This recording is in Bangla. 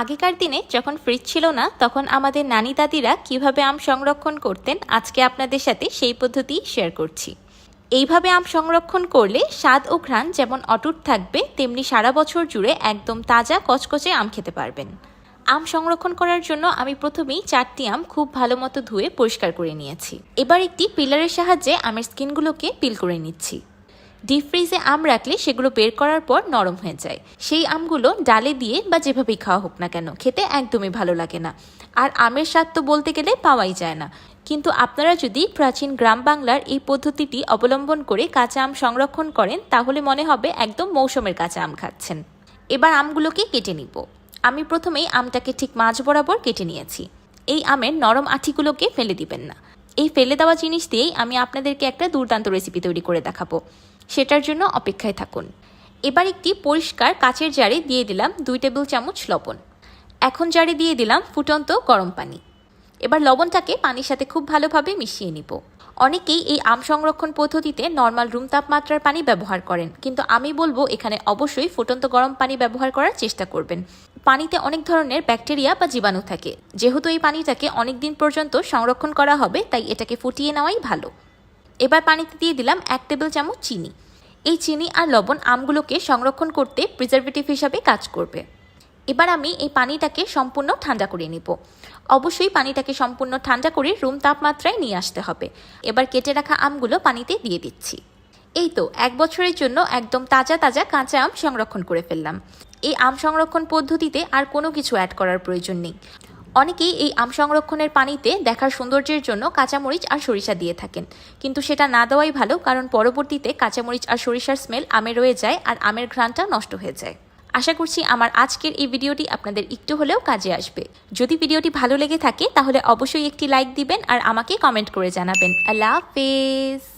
আগেকার দিনে যখন ফ্রিজ ছিল না, তখন আমাদের নানি দাদিরা কীভাবে আম সংরক্ষণ করতেন, আজকে আপনাদের সাথে সেই পদ্ধতি শেয়ার করছি। এইভাবে আম সংরক্ষণ করলে স্বাদ ও ঘ্রাণ যেমন অটুট থাকবে, তেমনি সারা বছর জুড়ে একদম তাজা, কচকচে আম খেতে পারবেন। আম সংরক্ষণ করার জন্য আমি প্রথমেই চারটি আম খুব ভালো মতো ধুয়ে পরিষ্কার করে নিয়েছি। এবার একটি পিলারের সাহায্যে আমের স্কিনগুলোকে পিল করে নিচ্ছি। ডিপ ফ্রিজে আম রাখলে সেগুলো বের করার পর নরম হয়ে যায়। সেই আমগুলো ডালে দিয়ে বা যেভাবেই খাওয়া হোক না কেন, খেতে একদমই ভালো লাগে না। আর আমের স্বাদ তো বলতে গেলে পাওয়াই যায় না। কিন্তু আপনারা যদি প্রাচীন গ্রাম বাংলার এই পদ্ধতিটি অবলম্বন করে কাঁচা আম সংরক্ষণ করেন, তাহলে মনে হবে একদম মৌসুমের কাঁচা আম খাচ্ছেন। এবার আমগুলোকে কেটে নিব। আমি প্রথমেই আমটাকে ঠিক মাঝ বরাবর কেটে নিয়েছি। এই আমের নরম আঠিগুলোকে ফেলে দিবেন না। এই ফেলে দেওয়া জিনিস দিয়েই আমি আপনাদেরকে একটা দুর্দান্ত রেসিপি তৈরি করে দেখাবো। সেটার জন্য অপেক্ষায় থাকুন। এবার একটি পরিষ্কার কাচের জারে দিয়ে দিলাম দুই টেবিল চামচ লবণ। এখন জারে দিয়ে দিলাম ফুটন্ত গরম পানি। এবার লবণটাকে পানির সাথে খুব ভালোভাবে মিশিয়ে নিব। অনেকেই এই আম সংরক্ষণ পদ্ধতিতে নর্মাল রুম তাপমাত্রার পানি ব্যবহার করেন, কিন্তু আমি বলব এখানে অবশ্যই ফুটন্ত গরম পানি ব্যবহার করার চেষ্টা করবেন। পানিতে অনেক ধরনের ব্যাকটেরিয়া বা জীবাণু থাকে। যেহেতু এই পানিটাকে অনেক দিন পর্যন্ত সংরক্ষণ করা হবে, তাই এটাকে ফুটিয়ে নেওয়াই ভালো। এবার পানিতে দিয়ে দিলাম এক টেবিল চামচ চিনি। এই চিনি আর লবণ আমগুলোকে সংরক্ষণ করতে প্রিজারভেটিভ হিসাবে কাজ করবে। এবার আমি এই পানিটাকে সম্পূর্ণ ঠান্ডা করে নিব। অবশ্যই পানিটাকে সম্পূর্ণ ঠান্ডা করে রুম তাপমাত্রায় নিয়ে আসতে হবে। এবার কেটে রাখা আমগুলো পানিতে দিয়ে দিচ্ছি। এই তো, এক বছরের জন্য একদম তাজা তাজা কাঁচা আম সংরক্ষণ করে ফেললাম। এই আম সংরক্ষণ পদ্ধতিতে আর কোনো কিছু অ্যাড করার প্রয়োজন নেই। অনেকেই এই আম সংরক্ষণের পানিতে দেখার সৌন্দর্যের জন্য কাঁচামরিচ আর সরিষা দিয়ে থাকেন। কিন্তু সেটা না দেওয়াই ভালো, কারণ পরবর্তীতে কাঁচামরিচ আর সরিষার স্মেল আমে রয়ে যায় আর আমের ঘ্রাণটা নষ্ট হয়ে যায়। আশা করছি আমার আজকের এই ভিডিওটি আপনাদের একটু হলেও কাজে আসবে। যদি ভিডিওটি ভালো লেগে থাকে, তাহলে অবশ্যই একটি লাইক দিবেন আর আমাকে কমেন্ট করে জানাবেন। আল্লাহ হাফেজ।